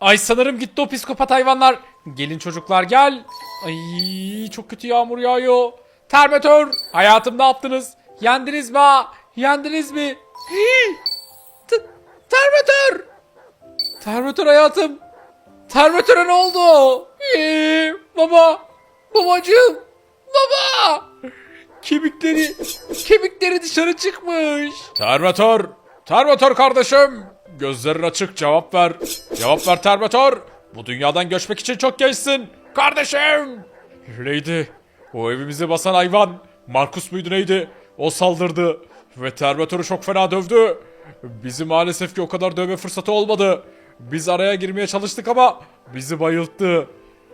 Ay sanırım gitti o psikopat hayvanlar. Gelin çocuklar gel. Ay çok kötü yağmur yağıyor. Termatör hayatım ne yaptınız? Yendiniz mi ha? Yendiniz mi? Hii! Termatör! Termatör hayatım. Termatöre ne oldu? Hii! Baba! Babacığım! Baba! Kemikleri, kemikleri dışarı çıkmış. Termatör! Termatör kardeşim! Gözlerin açık cevap ver. Cevap ver Termatör! Bu dünyadan göçmek için çok gençsin. Kardeşim! Lady, o evimizi basan hayvan. Markus muydu neydi? O saldırdı. Ve Termatör'ü çok fena dövdü. Bizi maalesef ki o kadar dövme fırsatı olmadı. Biz araya girmeye çalıştık ama bizi bayılttı.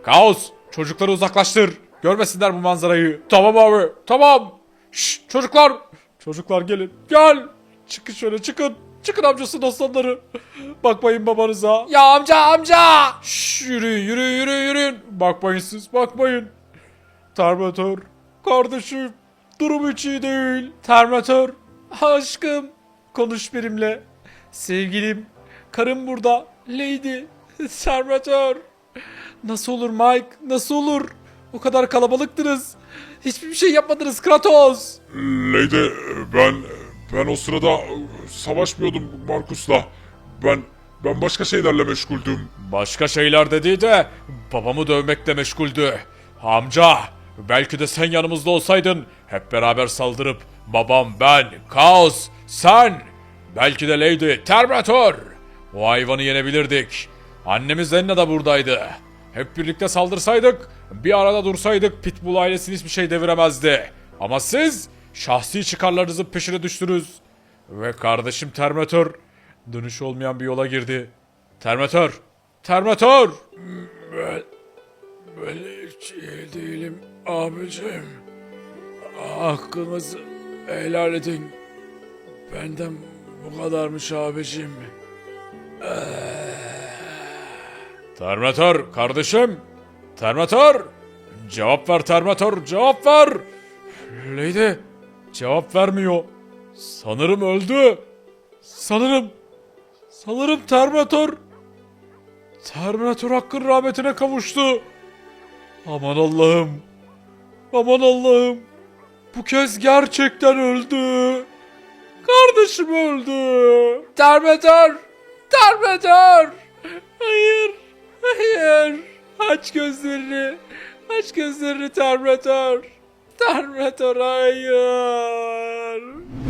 Kaos! Çocukları uzaklaştır. Görmesinler bu manzarayı. Tamam abi. Tamam. Şşş çocuklar. Çocuklar gelin. Gel. Çıkın şöyle çıkın. Çıkın amcası dostları. Bakmayın babanıza. Ya amca amca. Şşş yürüyün yürüyün yürüyün yürüyün. Bakmayın siz bakmayın. Termatör. Kardeşim. Durum hiç iyi değil. Termatör. Aşkım. Konuş benimle. Sevgilim. Karım burada. Lady. Termatör. Nasıl olur Mike? Nasıl olur? O kadar kalabalıktınız. Hiçbir şey yapmadınız Kratos. Lady ben ben o sırada savaşmıyordum Markus'la. Ben ben başka şeylerle meşguldüm. Başka şeyler dedi de babamı dövmekle meşguldü. Amca belki de sen yanımızda olsaydın hep beraber saldırıp babam ben, Kaos, sen belki de Lady, Terminator o hayvanı yenebilirdik. Annemiz Enna da buradaydı. Hep birlikte saldırsaydık, bir arada dursaydık Pitbull ailesini hiçbir şey deviremezdi. Ama siz şahsi çıkarlarınızın peşine düştünüz. Ve kardeşim Terminator dönüş olmayan bir yola girdi. Termatör! Termatör! Ben... Ben hiç iyi değilim abicim. Hakkınızı helal edin. Benden bu kadarmış abicim. Termatör kardeşim! Termatör! Cevap ver Termatör cevap ver! Lady cevap vermiyor. Sanırım öldü. Sanırım Sanırım Terminator Terminator hakkın rahmetine kavuştu. Aman Allah'ım. Aman Allah'ım. Bu kez gerçekten öldü. Kardeşim öldü. Terminator. Terminator. Hayır. Hayır. Aç gözlerini. Aç gözlerini Terminator. Terminator hayır.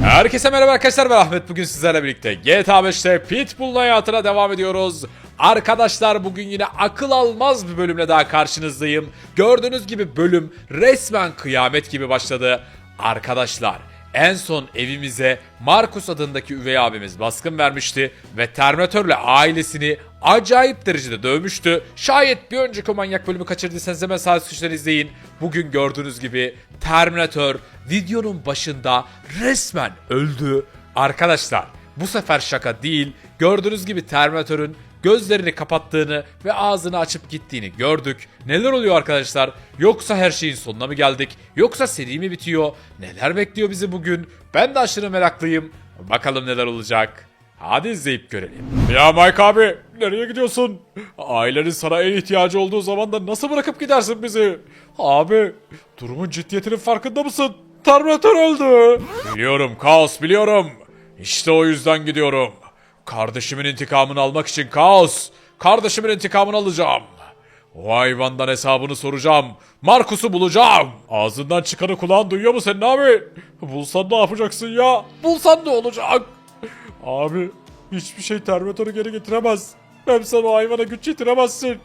Herkese merhaba arkadaşlar ben Ahmet bugün sizlerle birlikte GTA 5'te Pitbull'un hayatına devam ediyoruz. Arkadaşlar bugün yine akıl almaz bir bölümle daha karşınızdayım. Gördüğünüz gibi bölüm resmen kıyamet gibi başladı. Arkadaşlar en son evimize Markus adındaki üvey abimiz baskın vermişti ve Terminatörle ailesini acayip derecede dövmüştü. Şayet bir önceki manyak bölümü kaçırdıysanız hemen sağ üst tuşları izleyin. Bugün gördüğünüz gibi Terminator videonun başında resmen öldü. Arkadaşlar bu sefer şaka değil. Gördüğünüz gibi Terminator'ın gözlerini kapattığını ve ağzını açıp gittiğini gördük. Neler oluyor arkadaşlar? Yoksa her şeyin sonuna mı geldik? Yoksa seri mi bitiyor? Neler bekliyor bizi bugün? Ben de aşırı meraklıyım. Bakalım neler olacak. Hadi izleyip görelim. Ya Mike abi nereye gidiyorsun? Ailenin sana en ihtiyacı olduğu zaman da nasıl bırakıp gidersin bizi? Abi durumun ciddiyetinin farkında mısın? Terminator öldü. Biliyorum Kaos biliyorum. İşte o yüzden gidiyorum. Kardeşimin intikamını almak için Kaos. Kardeşimin intikamını alacağım. O hayvandan hesabını soracağım. Markus'u bulacağım. Ağzından çıkanı kulağın duyuyor mu senin abi? Bulsan ne yapacaksın ya? Bulsan ne olacak? Abi hiçbir şey Terminator'u geri getiremez. Hem sen o hayvana güç yetiremezsin.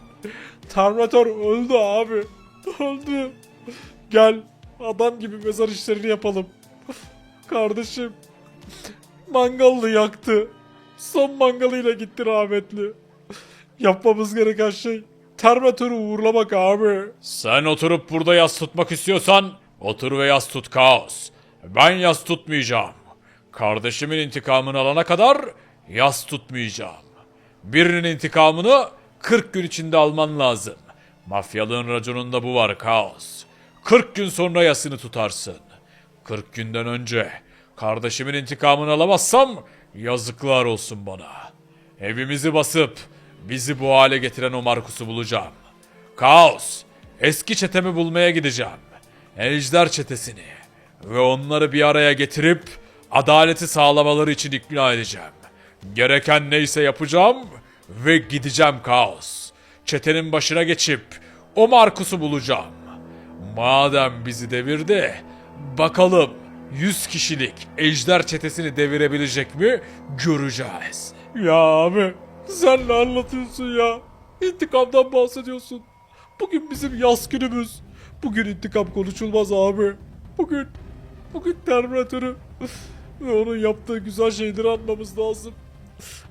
Terminator öldü abi. Öldü. Gel adam gibi mezar işlerini yapalım. Kardeşim mangallı yaktı. Son mangalıyla gitti rahmetli. Yapmamız gereken şey Terminator'u uğurlamak abi. Sen oturup burada yas tutmak istiyorsan otur ve yas tut kaos. Ben yas tutmayacağım. Kardeşimin intikamını alana kadar yas tutmayacağım. Birinin intikamını 40 gün içinde alman lazım. Mafyalığın raconunda bu var kaos. 40 gün sonra yasını tutarsın. 40 günden önce kardeşimin intikamını alamazsam yazıklar olsun bana. Evimizi basıp bizi bu hale getiren o Markus'u bulacağım. Kaos, eski çetemi bulmaya gideceğim. Ejder çetesini ve onları bir araya getirip adaleti sağlamaları için ikna edeceğim. Gereken neyse yapacağım ve gideceğim Kaos. Çetenin başına geçip o Markus'u bulacağım. Madem bizi devirdi, bakalım 100 kişilik ejder çetesini devirebilecek mi göreceğiz. Ya abi sen ne anlatıyorsun ya? İntikamdan bahsediyorsun. Bugün bizim yaz günümüz. Bugün intikam konuşulmaz abi. Bugün, bugün Terminator'ı ve onun yaptığı güzel şeyleri anmamız lazım.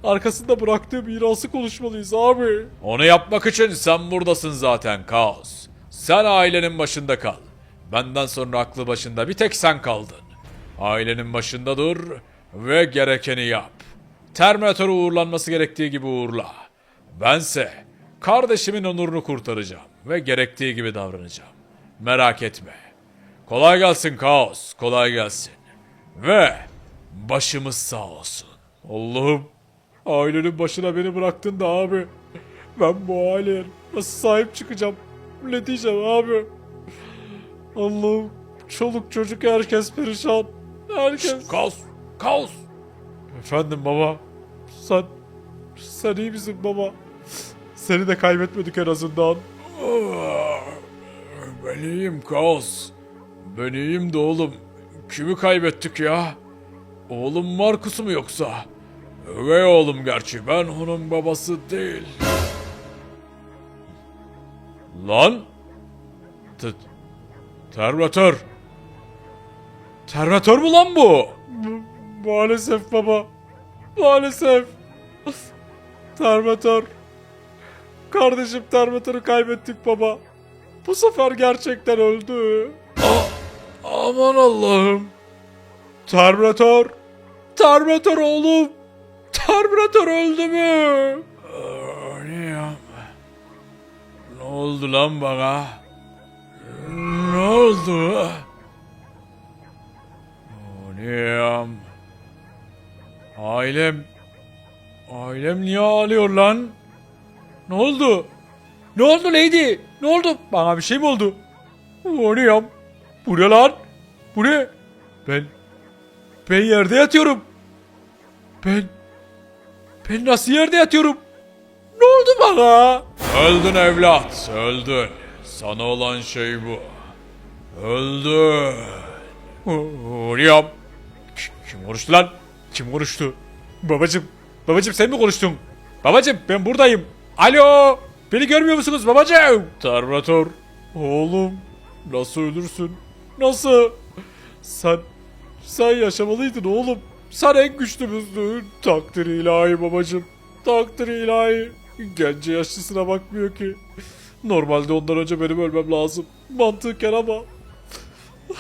Arkasında bıraktığı mirası konuşmalıyız abi. Onu yapmak için sen buradasın zaten Kaos. Sen ailenin başında kal. Benden sonra aklı başında bir tek sen kaldın. Ailenin başında dur ve gerekeni yap. Terminator'u uğurlanması gerektiği gibi uğurla. Bense kardeşimin onurunu kurtaracağım ve gerektiği gibi davranacağım. Merak etme. Kolay gelsin Kaos, kolay gelsin. Ve başımız sağ olsun. Allah'ım ailenin başına beni bıraktın da abi. Ben bu aileye nasıl sahip çıkacağım? Ne diyeceğim abi? Allah'ım çoluk çocuk herkes perişan. Herkes. kaos, kaos. Efendim baba. Sen, sen iyi misin baba? Seni de kaybetmedik en azından. Ben iyiyim Kaos. Ben iyiyim de oğlum. Kimi kaybettik ya? Oğlum Markus'u mu yoksa? Üvey oğlum gerçi ben onun babası değil. Lan? T Terminator. Terminator mu lan bu? maalesef baba. Maalesef. Terminator. Kardeşim Terminator'u kaybettik baba. Bu sefer gerçekten öldü. aman Allah'ım. Terminator. Terminator oğlum. Terminator öldü mü? ne ya? Ne oldu lan bana? Ne oldu? Anam. Ailem. Ailem niye ağlıyor lan? Ne oldu? Ne oldu Lady? Ne oldu? Bana bir şey mi oldu? Anam. Bu ne lan? Bu ne? Ben... Ben yerde yatıyorum. Ben... Ben nasıl yerde yatıyorum? Ne oldu bana? Öldün evlat, öldün. Sana olan şey bu. Öldün. Oriyam. Kim konuştu lan? Kim konuştu? Babacım, babacım sen mi konuştun? Babacım ben buradayım. Alo, beni görmüyor musunuz babacım? Terminator. Oğlum, nasıl ölürsün? Nasıl? Sen, sen yaşamalıydın oğlum. Sen en güçlümüzdün. Takdir ilahi babacım. Takdir ilahi. Gence yaşlısına bakmıyor ki. Normalde ondan önce benim ölmem lazım. Mantıken ama.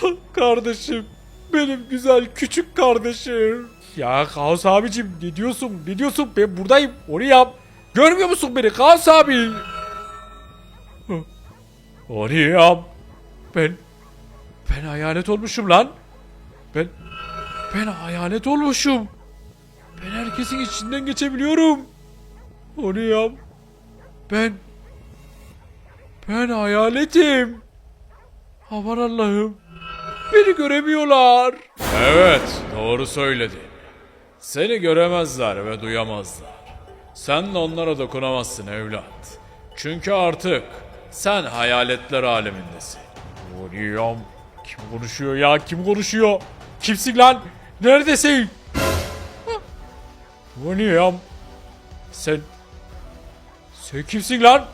kardeşim. Benim güzel küçük kardeşim. Ya Kaos abicim ne diyorsun? Ne diyorsun? Ben buradayım. Onu yap. Görmüyor musun beni Kaos abi? Onu yap. Ben... Ben hayalet olmuşum lan. Ben... Ben hayalet olmuşum. Ben herkesin içinden geçebiliyorum. Onu yap. Ben... Ben hayaletim. Aman Allah'ım. Beni göremiyorlar. Evet, doğru söyledin. Seni göremezler ve duyamazlar. Sen de onlara dokunamazsın evlat. Çünkü artık sen hayaletler alemindesin. Oluyorum. Kim konuşuyor ya? Kim konuşuyor? Kimsin lan? Neredesin? Oluyorum. Sen... Sen kimsin lan?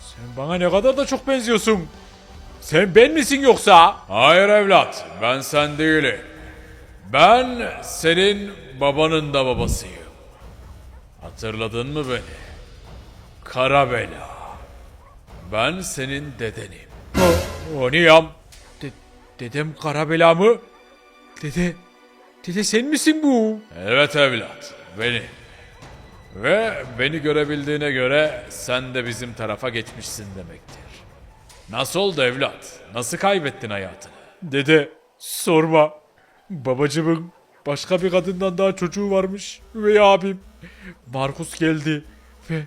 Sen bana ne kadar da çok benziyorsun. Sen ben misin yoksa? Hayır evlat, ben sen değilim. Ben senin babanın da babasıyım. Hatırladın mı beni? Karabela. Ben senin dedenim. O, niyam. De, dedem Karabela mı? Dede, dede sen misin bu? Evet evlat, benim. Ve beni görebildiğine göre sen de bizim tarafa geçmişsin demektir. Nasıl oldu evlat? Nasıl kaybettin hayatını? Dede sorma. Babacımın başka bir kadından daha çocuğu varmış. Ve abim Markus geldi ve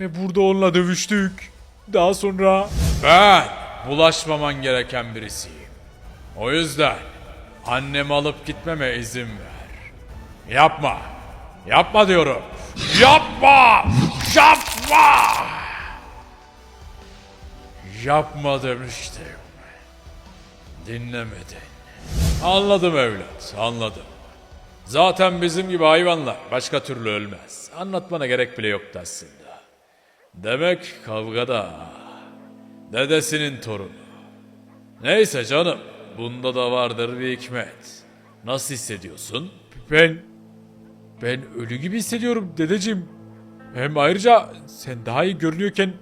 Ve burada onunla dövüştük. Daha sonra... Ben bulaşmaman gereken birisiyim. O yüzden annemi alıp gitmeme izin ver. Yapma. Yapma diyorum. Yapma! Yapma! Yapma demiştim. Dinlemedin. Anladım evlat, anladım. Zaten bizim gibi hayvanlar başka türlü ölmez. Anlatmana gerek bile yoktu aslında. Demek kavgada. Dedesinin torunu. Neyse canım, bunda da vardır bir hikmet. Nasıl hissediyorsun? Ben... Ben ölü gibi hissediyorum dedeciğim. Hem ayrıca sen daha iyi görünüyorken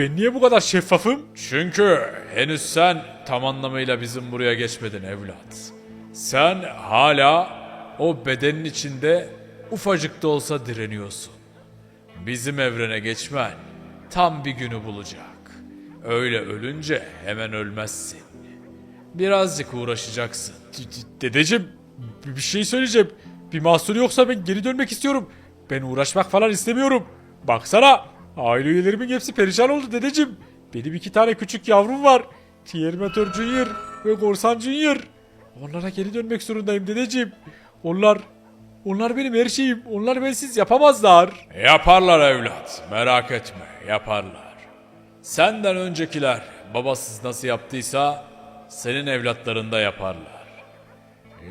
ben niye bu kadar şeffafım? Çünkü henüz sen tam anlamıyla bizim buraya geçmedin evlat. Sen hala o bedenin içinde ufacık da olsa direniyorsun. Bizim evrene geçmen tam bir günü bulacak. Öyle ölünce hemen ölmezsin. Birazcık uğraşacaksın. Dedeciğim bir şey söyleyeceğim. Bir mahsuru yoksa ben geri dönmek istiyorum. Ben uğraşmak falan istemiyorum. Baksana aile üyelerimin hepsi perişan oldu dedeciğim. Benim iki tane küçük yavrum var. Terminator Junior ve Korsan Junior. Onlara geri dönmek zorundayım dedeciğim. Onlar onlar benim her şeyim. Onlar bensiz yapamazlar. Yaparlar evlat. Merak etme. Yaparlar. Senden öncekiler babasız nasıl yaptıysa senin evlatların da yaparlar.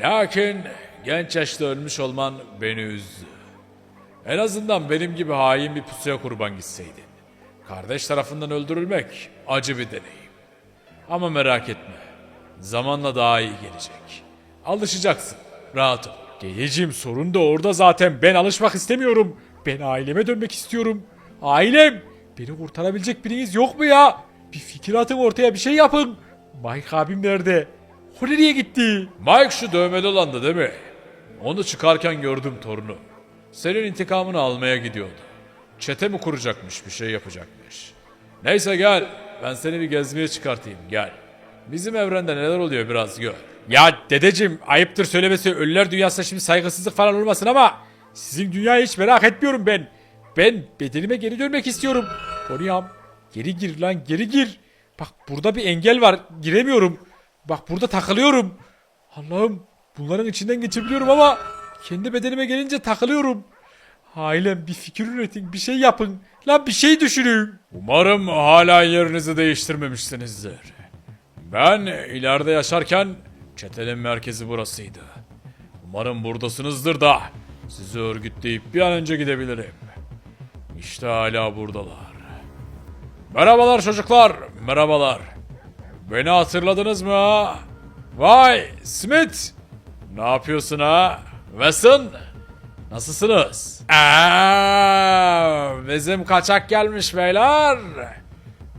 Lakin genç yaşta ölmüş olman beni üzdü. En azından benim gibi hain bir pusuya kurban gitseydin. Kardeş tarafından öldürülmek acı bir deneyim. Ama merak etme. Zamanla daha iyi gelecek. Alışacaksın. Rahat ol. Geleceğim sorun da orada zaten. Ben alışmak istemiyorum. Ben aileme dönmek istiyorum. Ailem. Beni kurtarabilecek biriniz yok mu ya? Bir fikir atın ortaya bir şey yapın. Mike abim nerede? O nereye gitti? Mike şu dövmeli olandı değil mi? Onu çıkarken gördüm torunu. Senin intikamını almaya gidiyordu. Çete mi kuracakmış bir şey yapacakmış. Neyse gel ben seni bir gezmeye çıkartayım gel. Bizim evrende neler oluyor biraz gör. Ya dedeciğim ayıptır söylemesi ölüler dünyasında şimdi saygısızlık falan olmasın ama sizin dünyayı hiç merak etmiyorum ben. Ben bedenime geri dönmek istiyorum. Oriyam geri gir lan geri gir. Bak burada bir engel var giremiyorum. Bak burada takılıyorum. Allah'ım bunların içinden geçebiliyorum ama kendi bedenime gelince takılıyorum. Ailem bir fikir üretin bir şey yapın. Lan bir şey düşünün. Umarım hala yerinizi değiştirmemişsinizdir. Ben ileride yaşarken çetenin merkezi burasıydı. Umarım buradasınızdır da sizi örgütleyip bir an önce gidebilirim. İşte hala buradalar. Merhabalar çocuklar, merhabalar. Beni hatırladınız mı ha? Vay Smith! Ne yapıyorsun ha? Wesson? Nasılsınız? Aa, bizim kaçak gelmiş beyler.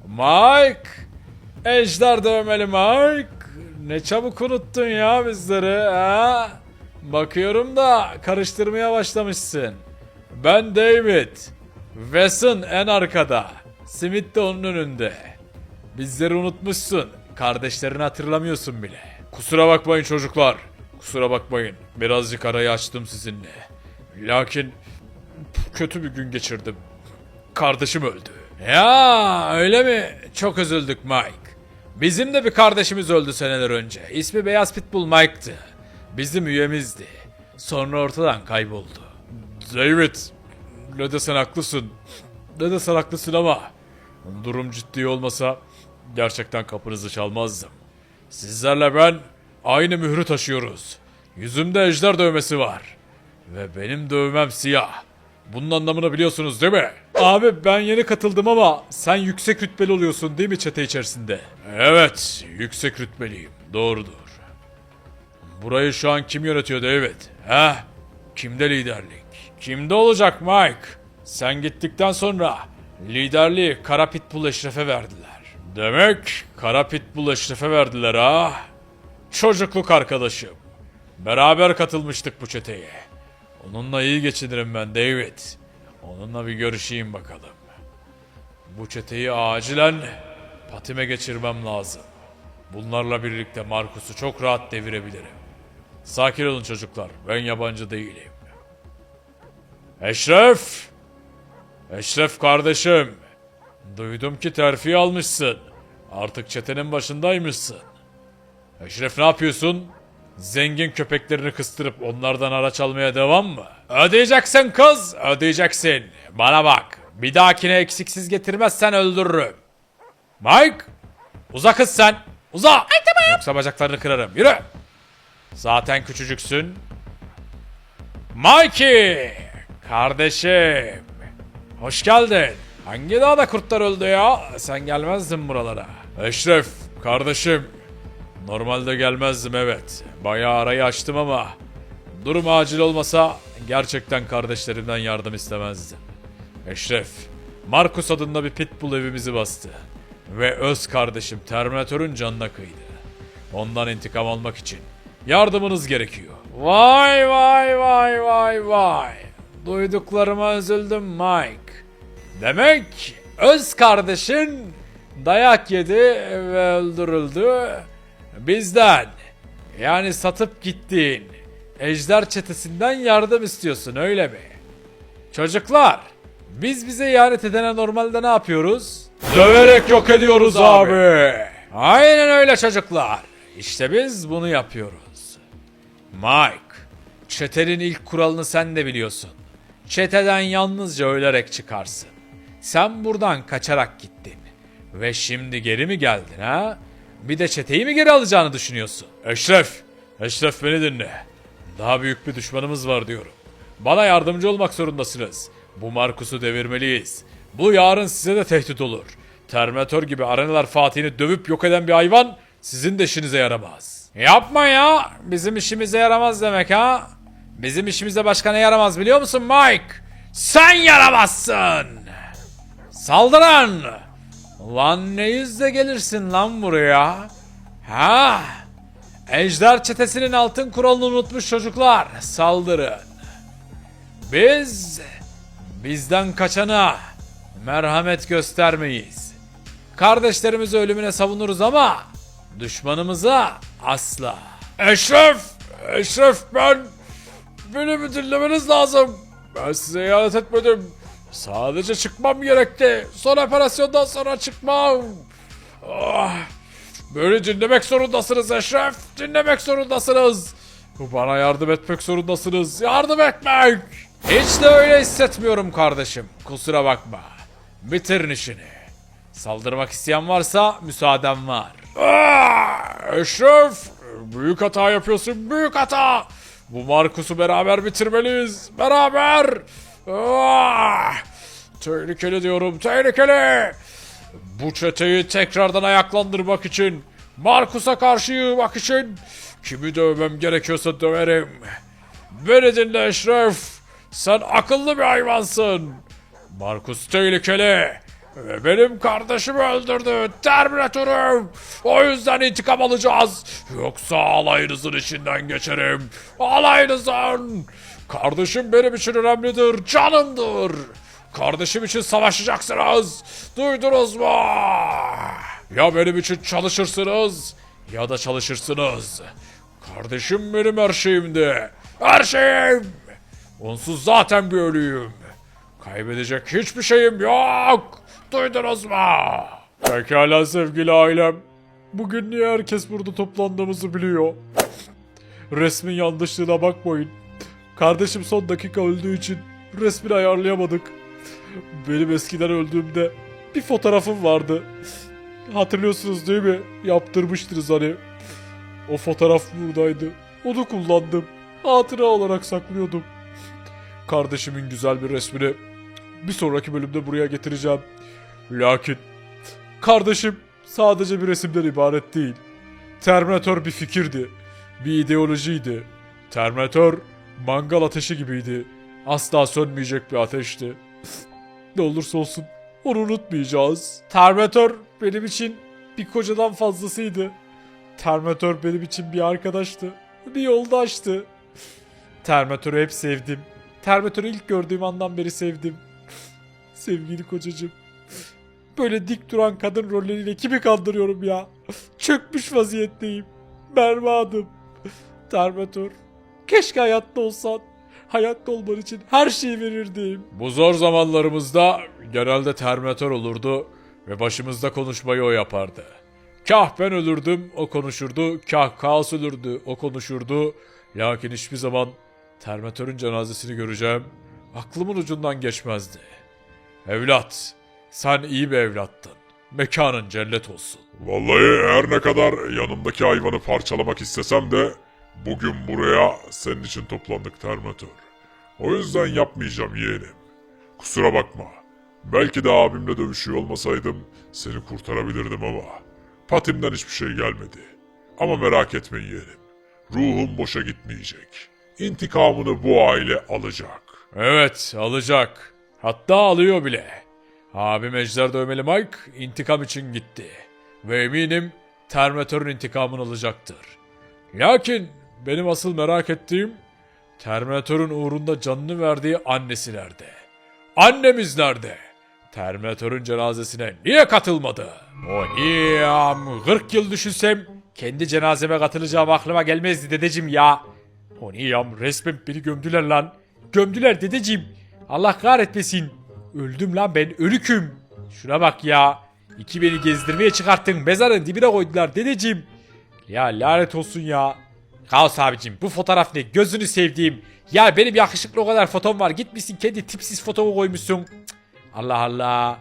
Mike! Ejder dövmeli Mike! Ne çabuk unuttun ya bizleri ha? Bakıyorum da karıştırmaya başlamışsın. Ben David. Wesson en arkada. Smith de onun önünde. Bizleri unutmuşsun. Kardeşlerini hatırlamıyorsun bile. Kusura bakmayın çocuklar. Kusura bakmayın. Birazcık arayı açtım sizinle. Lakin kötü bir gün geçirdim. Kardeşim öldü. Ya öyle mi? Çok üzüldük Mike. Bizim de bir kardeşimiz öldü seneler önce. İsmi Beyaz Pitbull Mike'tı. Bizim üyemizdi. Sonra ortadan kayboldu. David, ne desen haklısın. Ne desen haklısın ama durum ciddi olmasa gerçekten kapınızı çalmazdım. Sizlerle ben aynı mührü taşıyoruz. Yüzümde ejder dövmesi var. Ve benim dövmem siyah. Bunun anlamını biliyorsunuz değil mi? Abi ben yeni katıldım ama sen yüksek rütbeli oluyorsun değil mi çete içerisinde? Evet, yüksek rütbeliyim. Doğrudur. Burayı şu an kim yönetiyor David? He? Kimde liderlik? Kimde olacak Mike? Sen gittikten sonra liderliği Kara Pitbull Eşref'e verdiler. Demek Kara Pitbull Eşref'e verdiler ha? Çocukluk arkadaşım. Beraber katılmıştık bu çeteye. Onunla iyi geçinirim ben David. Onunla bir görüşeyim bakalım. Bu çeteyi acilen patime geçirmem lazım. Bunlarla birlikte Markus'u çok rahat devirebilirim. Sakin olun çocuklar. Ben yabancı değilim. Eşref! Eşref kardeşim. Duydum ki terfi almışsın. Artık çetenin başındaymışsın. Eşref ne yapıyorsun? Zengin köpeklerini kıstırıp onlardan araç almaya devam mı? Ödeyeceksin kız, ödeyeceksin. Bana bak, bir dahakine eksiksiz getirmezsen öldürürüm. Mike, uza kız sen. Uza. Yoksa bacaklarını kırarım. Yürü. Zaten küçücüksün. Mikey, kardeşim. Hoş geldin. Hangi dağda kurtlar öldü ya? Sen gelmezdin buralara. Eşref, kardeşim. Normalde gelmezdim evet. Bayağı arayı açtım ama durum acil olmasa gerçekten kardeşlerimden yardım istemezdim. Eşref, Markus adında bir pitbull evimizi bastı. Ve öz kardeşim Terminator'un canına kıydı. Ondan intikam almak için yardımınız gerekiyor. Vay vay vay vay vay. Duyduklarıma üzüldüm Mike. Demek öz kardeşin dayak yedi ve öldürüldü. Bizden. Yani satıp gittiğin ejder çetesinden yardım istiyorsun öyle mi? Çocuklar, biz bize ihanet edene normalde ne yapıyoruz? Döverek yok ediyoruz abi. Aynen öyle çocuklar. İşte biz bunu yapıyoruz. Mike, çetenin ilk kuralını sen de biliyorsun. Çeteden yalnızca ölerek çıkarsın. Sen buradan kaçarak gittin. Ve şimdi geri mi geldin ha? Bir de çeteyi mi geri alacağını düşünüyorsun? Eşref, Eşref beni dinle. Daha büyük bir düşmanımız var diyorum. Bana yardımcı olmak zorundasınız. Bu Markus'u devirmeliyiz. Bu yarın size de tehdit olur. Terminator gibi arenalar Fatih'ini dövüp yok eden bir hayvan sizin de işinize yaramaz. Yapma ya. Bizim işimize yaramaz demek ha. Bizim işimize başka ne yaramaz biliyor musun Mike? Sen yaramazsın. Saldırın. Lan ne yüzle gelirsin lan buraya? Ha? Ejder çetesinin altın kuralını unutmuş çocuklar. Saldırın. Biz bizden kaçana merhamet göstermeyiz. Kardeşlerimizi ölümüne savunuruz ama düşmanımıza asla. Eşref! Eşref ben... Beni bir dinlemeniz lazım. Ben size ihanet etmedim. Sadece çıkmam gerekti. Son operasyondan sonra çıkmam. Ah, Beni dinlemek zorundasınız Eşref. Dinlemek zorundasınız. Bana yardım etmek zorundasınız. Yardım etmek. Hiç de öyle hissetmiyorum kardeşim. Kusura bakma. Bitirin işini. Saldırmak isteyen varsa müsaadem var. Ah, Eşref! Büyük hata yapıyorsun. Büyük hata. Bu Markus'u beraber bitirmeliyiz. Beraber. Ah, tehlikeli diyorum. Tehlikeli. Bu çeteyi tekrardan ayaklandırmak için, Markus'a karşı bak için kimi dövmem gerekiyorsa döverim. Beni dinle Eşref. Sen akıllı bir hayvansın. Markus tehlikeli. Ve benim kardeşimi öldürdü. Terminatörüm. O yüzden intikam alacağız. Yoksa alayınızın içinden geçerim. Alayınızın. Kardeşim benim için önemlidir. Canımdır. Kardeşim için savaşacaksınız. Duydunuz mu? Ya benim için çalışırsınız ya da çalışırsınız. Kardeşim benim her şeyimdi. Her şeyim. Onsuz zaten bir ölüyüm. Kaybedecek hiçbir şeyim yok. Duydunuz mu? Pekala sevgili ailem. Bugün niye herkes burada toplandığımızı biliyor. Resmin yanlışlığına bakmayın. Kardeşim son dakika öldüğü için resmini ayarlayamadık. Benim eskiden öldüğümde bir fotoğrafım vardı. Hatırlıyorsunuz değil mi? Yaptırmıştınız hani. O fotoğraf buradaydı. Onu kullandım. Hatıra olarak saklıyordum. Kardeşimin güzel bir resmini bir sonraki bölümde buraya getireceğim. Lakin kardeşim sadece bir resimden ibaret değil. Terminator bir fikirdi. Bir ideolojiydi. Terminator mangal ateşi gibiydi. Asla sönmeyecek bir ateşti. Ne olursa olsun onu unutmayacağız. Terminator benim için bir kocadan fazlasıydı. Terminator benim için bir arkadaştı. Bir yoldaştı. Terminator'u hep sevdim. Terminator'u ilk gördüğüm andan beri sevdim. Sevgili kocacığım. Böyle dik duran kadın rolleriyle kimi kandırıyorum ya? Çökmüş vaziyetteyim. Berbadım. Terminator. Keşke hayatta olsan. Hayatta olman için her şeyi verirdim. Bu zor zamanlarımızda genelde Terminator olurdu ve başımızda konuşmayı o yapardı. Kah ben ölürdüm o konuşurdu, kah Kaos ölürdü o konuşurdu. Lakin hiçbir zaman Terminator'un cenazesini göreceğim aklımın ucundan geçmezdi. Evlat, sen iyi bir evlattın. Mekanın cennet olsun. Vallahi her ne kadar yanımdaki hayvanı parçalamak istesem de bugün buraya senin için toplandık Terminator. O yüzden yapmayacağım yeğenim. Kusura bakma. Belki de abimle dövüşüyor olmasaydım seni kurtarabilirdim ama patimden hiçbir şey gelmedi. Ama merak etme yeğenim. Ruhum boşa gitmeyecek. İntikamını bu aile alacak. Evet, alacak. Hatta alıyor bile. Abim Ejder Dövmeli Mike intikam için gitti. Ve eminim Terminator'un intikamını alacaktır. Lakin benim asıl merak ettiğim Terminator'un uğrunda canını verdiği annesi nerede? Annemiz nerede? Terminator'un cenazesine niye katılmadı? O niyam 40 yıl düşünsem kendi cenazeme katılacağım aklıma gelmezdi dedeciğim ya. O niyam resmen beni gömdüler lan. Gömdüler dedeciğim. Allah kahretmesin. Öldüm lan ben ölüküm. Şuna bak ya. İki beni gezdirmeye çıkarttın mezarın dibine koydular dedeciğim. Ya lanet olsun ya. Kaos abicim bu fotoğraf ne gözünü sevdiğim. Ya benim yakışıklı o kadar fotom var gitmişsin kendi tipsiz fotomu koymuşsun. Cık. Allah Allah.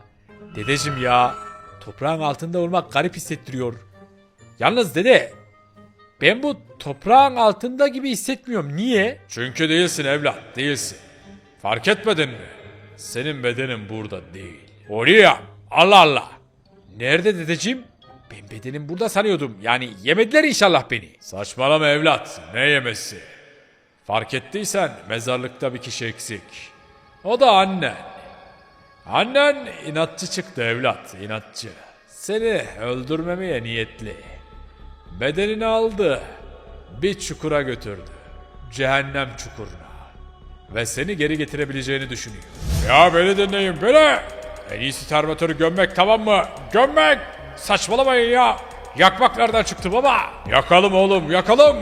Dedeciğim ya. Toprağın altında olmak garip hissettiriyor. Yalnız dede ben bu toprağın altında gibi hissetmiyorum. Niye? Çünkü değilsin evlat, değilsin. Fark etmedin mi? Senin bedenin burada değil. Oraya. Allah Allah. Nerede dedeciğim? Ben bedenim burada sanıyordum. Yani yemediler inşallah beni. Saçmalama evlat. Ne yemesi? Fark ettiysen mezarlıkta bir kişi eksik. O da annen. Annen inatçı çıktı evlat, inatçı. Seni öldürmemeye niyetli. Bedenini aldı. Bir çukura götürdü. Cehennem çukuruna. Ve seni geri getirebileceğini düşünüyor. Ya beni dinleyin beni. En iyisi termatörü gömmek tamam mı? Gömmek! Saçmalamayın ya. Yakmak nereden çıktı baba? Yakalım oğlum yakalım.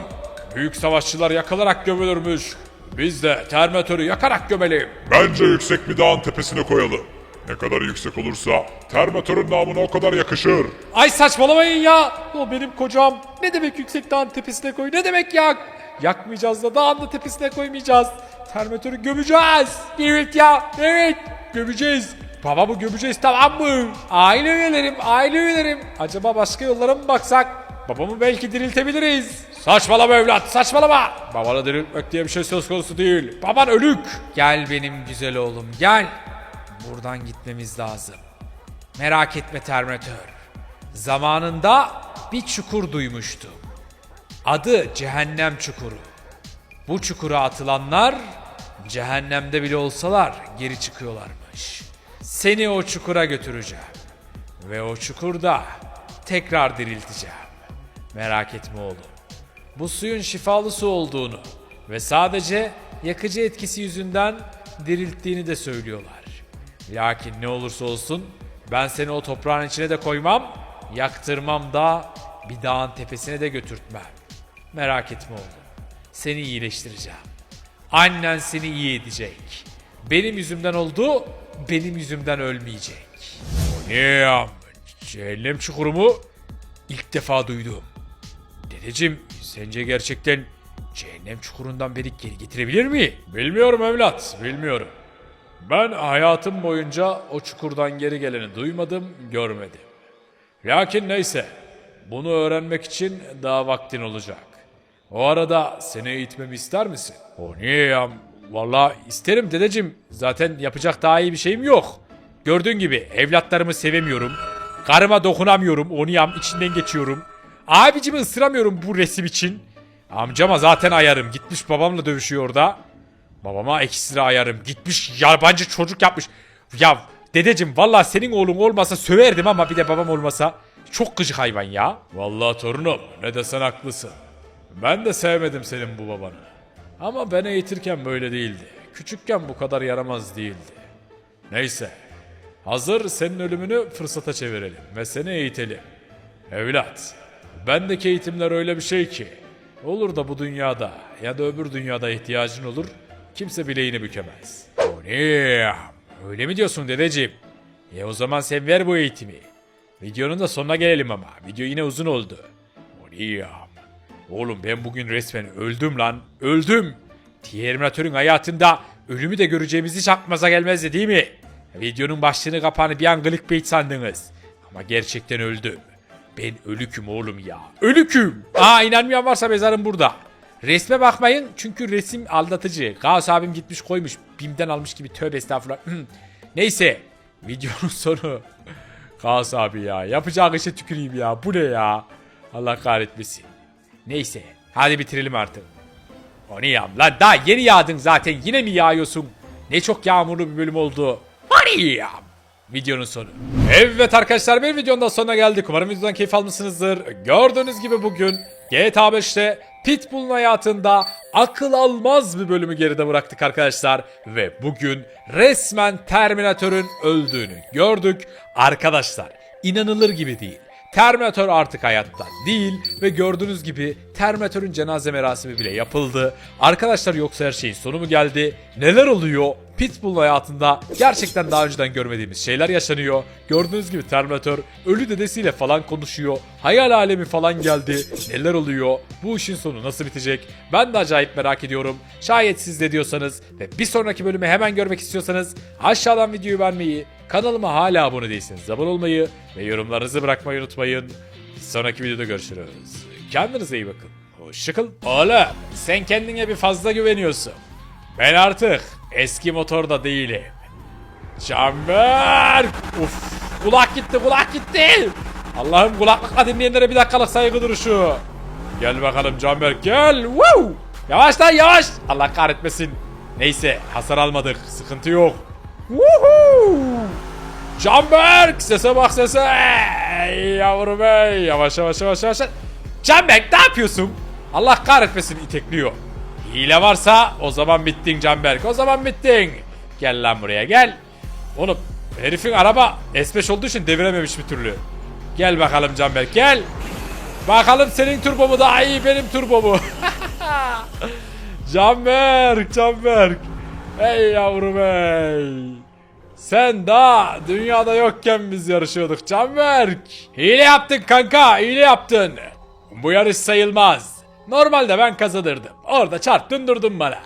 Büyük savaşçılar yakılarak gömülürmüş. Biz de termatörü yakarak gömelim. Bence yüksek bir dağın tepesine koyalım. Ne kadar yüksek olursa Terminator'un namına o kadar yakışır. Ay saçmalamayın ya. O benim kocam. Ne demek yüksek dağın tepesine koy? Ne demek yak? Yakmayacağız da dağın da tepesine koymayacağız. Termatörü gömeceğiz. Evet ya. Evet. Gömeceğiz. Babamı gömeceğiz tamam mı? Aile üyelerim, aile üyelerim. Acaba başka yollara mı baksak? Babamı belki diriltebiliriz. Saçmalama evlat, saçmalama. Babanı diriltmek diye bir şey söz konusu değil. Baban ölük. Gel benim güzel oğlum, gel. Buradan gitmemiz lazım. Merak etme Terminator. Zamanında bir çukur duymuştum. Adı Cehennem Çukuru. Bu çukura atılanlar cehennemde bile olsalar geri çıkıyorlarmış. Seni o çukura götüreceğim. Ve o çukurda tekrar dirilteceğim. Merak etme oğlum. Bu suyun şifalı su olduğunu ve sadece yakıcı etkisi yüzünden dirilttiğini de söylüyorlar. Lakin ne olursa olsun ben seni o toprağın içine de koymam, yaktırmam da bir dağın tepesine de götürtmem. Merak etme oğlum. Seni iyileştireceğim. Annen seni iyi edecek. Benim yüzümden oldu, benim yüzümden ölmeyecek. Ya? Cehennem çukuru mu? İlk defa duydum. Dedeciğim, sence gerçekten cehennem çukurundan beni geri getirebilir mi? Bilmiyorum evlat, bilmiyorum. Ben hayatım boyunca o çukurdan geri geleni duymadım, görmedim. Lakin neyse, bunu öğrenmek için daha vaktin olacak. O arada seni eğitmemi ister misin? O niye ya? Valla isterim dedeciğim. Zaten yapacak daha iyi bir şeyim yok. Gördüğün gibi evlatlarımı sevemiyorum. Karıma dokunamıyorum. Onu yam içinden geçiyorum. Abicimi ısıramıyorum bu resim için. Amcama zaten ayarım. Gitmiş babamla dövüşüyor orada. Babama ekstra ayarım. Gitmiş yabancı çocuk yapmış. Ya dedeciğim valla senin oğlun olmasa söverdim ama bir de babam olmasa. Çok gıcık hayvan ya. Vallahi torunum ne desen haklısın. Ben de sevmedim senin bu babanı. Ama ben eğitirken böyle değildi. Küçükken bu kadar yaramaz değildi. Neyse. Hazır senin ölümünü fırsata çevirelim ve seni eğitelim. Evlat, bendeki eğitimler öyle bir şey ki olur da bu dünyada ya da öbür dünyada ihtiyacın olur, kimse bileğini bükemez. O ne? Öyle mi diyorsun dedeciğim? E o zaman sen ver bu eğitimi. Videonun da sonuna gelelim ama. Video yine uzun oldu. Oriyam. Oğlum ben bugün resmen öldüm lan. Öldüm. Terminatörün hayatında ölümü de göreceğimiz hiç aklımıza gelmezdi değil mi? Videonun başlığını kapağını bir an clickbait sandınız. Ama gerçekten öldüm. Ben ölüküm oğlum ya. Ölüküm. Aa inanmayan varsa mezarım burada. Resme bakmayın çünkü resim aldatıcı. Gauss abim gitmiş koymuş. Bim'den almış gibi tövbe estağfurullah. Neyse. Videonun sonu. Gauss abi ya. Yapacağı işe tüküreyim ya. Bu ne ya? Allah kahretmesin. Neyse. Hadi bitirelim artık. O ne yağm lan daha yeni yağdın zaten yine mi yağıyorsun? Ne çok yağmurlu bir bölüm oldu. Ne yağm? Videonun sonu. Evet arkadaşlar bir videonun da sonuna geldik. Umarım videodan keyif almışsınızdır. Gördüğünüz gibi bugün GTA 5'te Pitbull'un hayatında akıl almaz bir bölümü geride bıraktık arkadaşlar. Ve bugün resmen Terminator'ın öldüğünü gördük. Arkadaşlar inanılır gibi değil. Terminator artık hayatta değil ve gördüğünüz gibi Terminator'un cenaze merasimi bile yapıldı. Arkadaşlar yoksa her şeyin sonu mu geldi? Neler oluyor? Pitbull'un hayatında gerçekten daha önceden görmediğimiz şeyler yaşanıyor. Gördüğünüz gibi Terminator ölü dedesiyle falan konuşuyor. Hayal alemi falan geldi. Neler oluyor? Bu işin sonu nasıl bitecek? Ben de acayip merak ediyorum. Şayet siz de diyorsanız ve bir sonraki bölümü hemen görmek istiyorsanız aşağıdan videoyu beğenmeyi, kanalıma hala abone değilseniz abone olmayı ve yorumlarınızı bırakmayı unutmayın. Sonraki videoda görüşürüz. Kendinize iyi bakın. Hoşçakalın. Oğlum sen kendine bir fazla güveniyorsun. Ben artık eski motorda değilim. Canber! Uf! Kulak gitti, kulak gitti! Allah'ım kulaklıkla dinleyenlere bir dakikalık saygı duruşu. Gel bakalım Canber, gel! Woo! Yavaş lan yavaş! Allah kahretmesin. Neyse, hasar almadık, sıkıntı yok. Woohoo! Canberk! Sese bak sese! Ey yavrum ey! Yavaş yavaş yavaş yavaş. Canberk ne yapıyorsun? Allah kahretmesin itekliyor. Hile varsa o zaman bittin Canberk. O zaman bittin. Gel lan buraya gel. Oğlum herifin araba S5 olduğu için devirememiş bir türlü. Gel bakalım Canberk gel. Bakalım senin turbo mu daha iyi benim turbo mu? Canberk Canberk. Ey yavrum ey. Sen daha dünyada yokken biz yarışıyorduk Canberk. Hile yaptın kanka hile yaptın. Bu yarış sayılmaz. Normalde ben kazanırdım. Orada çarptın durdun bana.